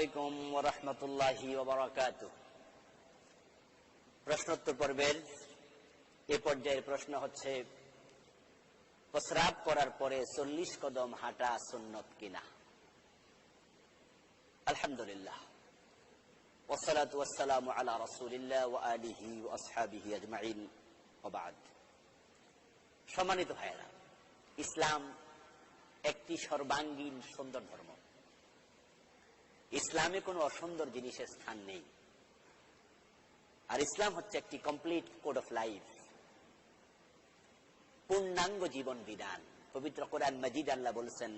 আলাইকুম প্রশ্নোত্তর পর্বের এ পর্যায়ের প্রশ্ন হচ্ছে, প্রস্রাব করার পরে চল্লিশ কদম হাঁটা সুন্নত কিনা? আলহামদুলিল্লাহ। ওসালাত রসুলিল্লাহ ও আলিহি আজমাইন। ওবাদ। সম্মানিত ভাইরা ইসলাম একটি সর্বাঙ্গীন সুন্দর ধর্ম। ইসলামে কোনো অসুন্দর জিনিসের স্থান নেই। আর ইসলাম হচ্ছে একটি কমপ্লিট কোড অফ লাইফ পূর্ণাঙ্গ জীবন বিধান। পবিত্র কোরআন মজিদ আল্লাহ বলছেন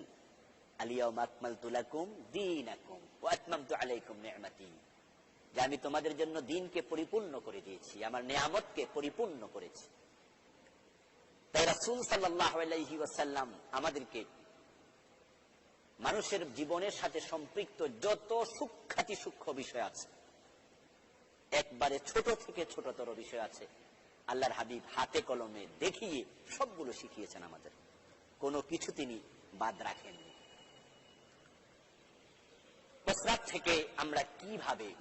যে আমি তোমাদের জন্য দিনকে পরিপূর্ণ করে দিয়েছি, আমার নিয়ামতকে পরিপূর্ণ করেছি। তাই রাসূল সাল্লাল্লাহু আলাইহি ওয়াসাল্লাম আমাদেরকে মানুষের জীবনের সাথে সম্পৃক্ত যত সূক্ষাতি সূক্ষ্ম বিষয় আছে, একবারে ছোট থেকে ছোটতর বিষয় আছে, আল্লাহর হাবিব হাতে কলমে দেখিয়ে সবগুলো শিখিয়েছেন আমাদের। কোনো কিছু তিনি বাদ রাখেননি। প্রস্রাব থেকে আমরা কীভাবে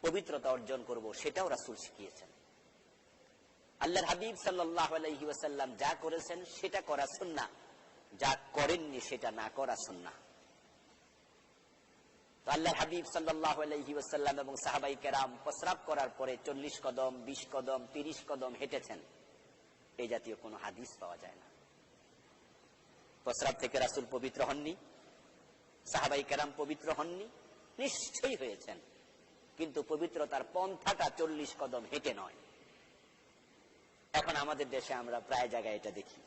পবিত্রতা অর্জন করব সেটাও রাসুল শিখিয়েছেন। আল্লাহর হাবিব সাল্লাহ আলাইহি ওয়াসাল্লাম যা করেছেন সেটা করা সুন্না যা করেননি সেটা না করা সুন্না আল্লাহ হাবিব সাল্লাহ আলাইহি ওয়াসাল্লাম এবং সাহাবাই কেরাম প্রস্রাব করার পরে চল্লিশ কদম, বিশ কদম, তিরিশ কদম হেঁটেছেন। এই জাতীয় কোনো হাদিস পাওয়া যায় না। প্রস্রাব থেকে রাসুল পবিত্র হননি, সাহাবাই কেরাম পবিত্র হননি, নিশ্চয়ই হয়েছেন। কিন্তু পবিত্রতার পন্থাটা চল্লিশ কদম হেঁটে নয়। এখন আমাদের দেশে আমরা প্রায় জায়গায় এটা দেখি।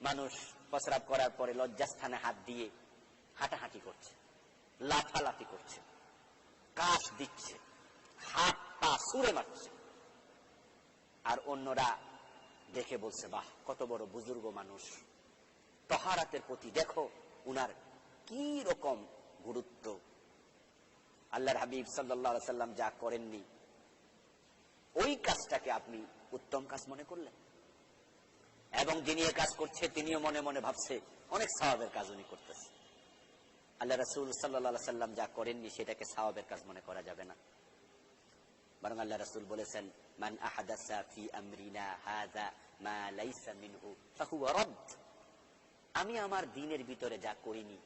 মানুষ প্রস্রাব করার পরে লজ্জাস্থানে হাত দিয়ে হাঁটাহাঁটি করছে। লাফালাফি করছে। কাশ দিচ্ছে। হাত পা সুরে মারছে। আর অন্যরা দেখে বলছে, বাহ, কত বড় বুজুর্গ মানুষ। তহারাতের প্রতি দেখো, উনার কি রকম গুরুত্ব। আল্লাহর হাবিব সাল্লাহ সাল্লাম যা করেননি, ওই কাজটাকে আপনি উত্তম কাজ মনে করলেন? এবং যিনি এ কাজ করছে, তিনিও মনে মনে ভাবছে, অনেক স্বভাবের কাজ উনি করতেছে। আল্লাহ রসুল সাল্লা সাল্লাম যা করেননি সেটাকে সাওয়াবের কাজ মনে করা যাবে না। বরং আল্লাহ রসুল বলেছেন, মান আহাদাসা ফি আমরিনা হাযা মা লাইসা মিনহু ফাহুয়া রদ্দ আমি আমার দিনের ভিতরে যা করিনি,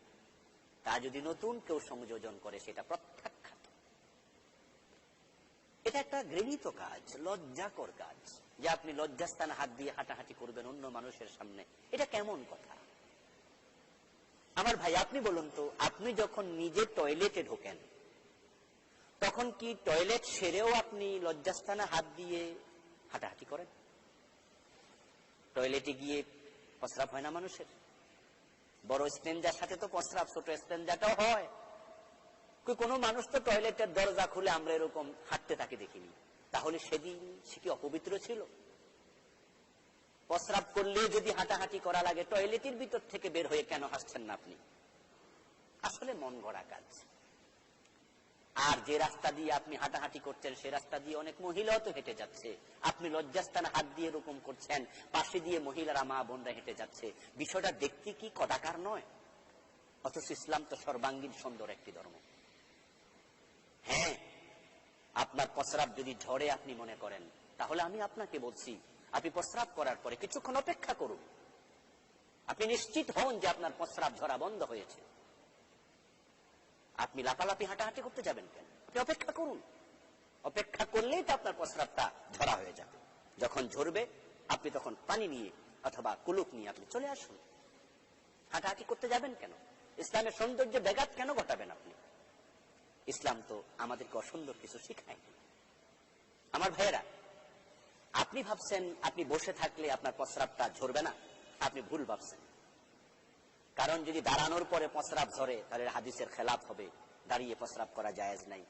তা যদি নতুন কেউ সংযোজন করে, সেটা প্রত্যাখ্যাত। এটা একটা ঘৃণিত কাজ, লজ্জাকর কাজ, যে আপনি লজ্জাস্থানে হাত দিয়ে হাঁটাহাঁটি করবেন অন্য মানুষের সামনে। এটা কেমন কথা? আমার ভাই, আপনি বলুন তো, আপনি যখন নিজে টয়লেটে ঢোকেন, তখন কি টয়লেট সেরেও আপনি লজ্জাস্থানে হাত দিয়ে হাঁটাহাঁটি করেন? টয়লেটে গিয়ে প্রস্রাব হয় না মানুষের? বড় স্টেঞ্জার সাথে তো প্রস্রাব, ছোট স্টেঞ্জাটাও হয়। কোন মানুষ তো টয়লেটের দরজা খুলে আমরা এরকম হাঁটতে তাকে দেখিনি। তাহলে সেদিন সে কি অপবিত্র ছিল? প্রস্রাব করলে যদি হাঁটাহাঁটি করা লাগে, টয়লেটের ভিতর থেকে বের হয়ে কেন হাসছেন না আপনি? আসলে মন গড়া কাজ। আর যে রাস্তা দিয়ে আপনি হাঁটাহাঁটি করছেন, সে রাস্তা দিয়ে অনেক মহিলাও তো হেঁটে যাচ্ছে। আপনি লজ্জাস্থানে হাত দিয়ে এরকম করছেন, পাশে দিয়ে মহিলারা মা বোনরা হেঁটে যাচ্ছে। বিষয়টা দেখতে কি কদাকার নয়? অথচ ইসলাম তো সর্বাঙ্গীন সুন্দর একটি ধর্ম। হ্যাঁ আপনার প্রস্রাব যদি ঝরে আপনি মনে করেন, তাহলে আমি আপনাকে বলছি আপনি প্রস্রাব করার পরে কিছুক্ষণ অপেক্ষা করুন। আপনি নিশ্চিত হন যে আপনার প্রস্রাব ঝরা বন্ধ হয়েছে। আপনি লাফালাফি, হাঁটাহাঁটি করতে যাবেন কেন? আপনি অপেক্ষা করুন। অপেক্ষা করলেই তো আপনার প্রস্রাবটা ঝরা হয়ে যাবে। যখন ঝরবে, আপনি তখন পানি নিয়ে অথবা কুলুক নিয়ে আপনি চলে আসুন। হাঁটাহাঁটি করতে যাবেন কেন? ইসলামের সৌন্দর্য ব্যাঘাত কেন ঘটাবেন আপনি? ইসলাম তো আমাদেরকে অসুন্দর কিছু শিখায় আমার ভাইয়েরা আপনি ভাবছেন, আপনি বসে থাকলে আপনার প্রস্রাবটা ঝরবে না? আপনি ভুল ভাবছেন। কারণ যদি দাঁড়ানোর পরে প্রস্রাব ঝরে, তাহলে হাদিসের খেলাফ হবে। দাঁড়িয়ে প্রস্রাব করা জায়েজ নাই।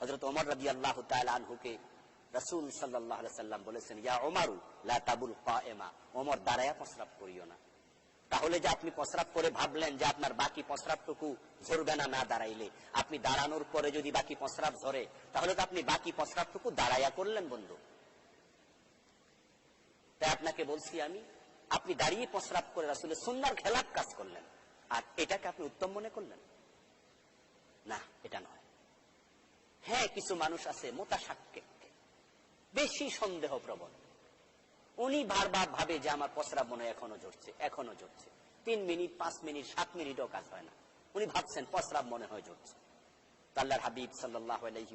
হজরত ওমর আল্লাহ আনহুকে রসুল সাল্লাহ সাল্লাম বলেছেন, ইয়া ওমারু, লা তাবুল এমা ওমর দাঁড়ায়া প্রস্রাব করিও না। তাহলে যে আপনি প্রস্রাব করে ভাবলেন যে আপনার বাকি প্রস্রাবটুকু ঝরবে না না দাঁড়াইলে। আপনি দাঁড়ানোর পরে যদি বাকি প্রস্রাব ঝরে, তাহলে তো আপনি বাকি প্রস্রাবটুকু দাঁড়াইয়া করলেন বন্ধু। তা আপনাকে বলছি আমি, আপনি দাঁড়িয়ে প্রস্রাব করে আসলে সুন্দর খেলাপ কাজ করলেন, আর এটাকে আপনি উত্তম মনে করলেন? না, এটা নয়। হ্যাঁ কিছু মানুষ আছে মোতা সাক্ষে বেশি সন্দেহ প্রবণ উনি বারবার ভাবে যে আমার প্রস্রাব মনে এখনও জড়ছে এখনও জড়ছে। তিন মিনিট, পাঁচ মিনিট, সাত মিনিটও কাজ হয় না। উনি ভাবছেন প্রস্রাব মনে হয় জড়ছে। তো আল্লাহর হাবিব সাল্লাহ আলহি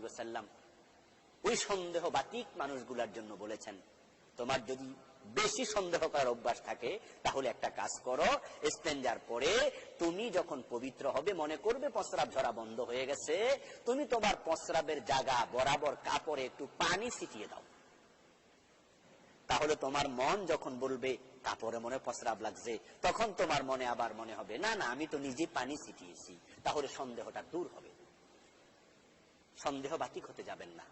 ওই সন্দেহ বাতিক মানুষগুলার জন্য বলেছেন, তোমার যদি বেশি সন্দেহ করার অভ্যাস থাকে, তাহলে একটা কাজ করো স্টেঞ্জার পরে তুমি যখন পবিত্র হবে, মনে করবে প্রস্রাব ঝরা বন্ধ হয়ে গেছে, তুমি তোমার প্রস্রাবের জায়গা বরাবর কাপড়ে একটু পানি ছিটিয়ে দাও। তাহলে তোমার মন যখন বলবে কাপড়ে মনে প্রস্রাব লাগছে, তখন তোমার মনে আবার মনে হবে, না না, আমি তো নিজে পানি ছিটিয়েছি, তাহলে সন্দেহটা দূর হবে। সন্দেহ বাতিক হতে যাবেন না।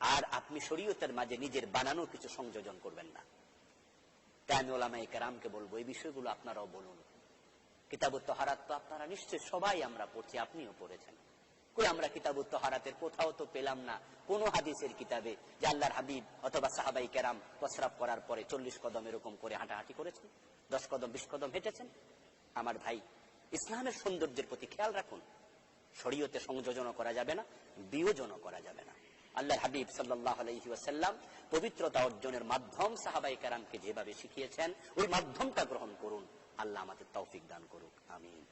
আর আপনি শরীয়তের মাঝে নিজের বানানো কিছু সংযোজন করবেন না। তাই আমি ওলামাই কেরামকে বলব, এই বিষয়গুলো আপনারাও বলুন। কিতাব তহারাত তো আপনারা নিশ্চয় সবাই আমরা পড়ছি, আপনিও পড়েছেন। কই আমরা কিতাব তহারাতের কোথাও তো পেলাম না। কোন হাদিসের কিতাবে যে আল্লাহর হাবিব অথবা সাহাবাই কেরাম প্রস্রাব করার পরে চল্লিশ কদম এরকম করে হাঁটাহাঁটি করেছেন, দশ কদম, বিশ কদম হেঁটেছেন। আমার ভাই, ইসলামের সৌন্দর্যের প্রতি খেয়াল রাখুন। শরীয়তে সংযোজন করা যাবে না, বিয়োজনও করা যাবে না। আল্লাহ হাবিব সাল্লাহ পবিত্রতা অর্জনের মাধ্যম সাহাবাই কারামকে যেভাবে শিখিয়েছেন, ওই মাধ্যমটা গ্রহণ করুন। আল্লাহ আমাদের তৌফিক দান করুক। আমিন।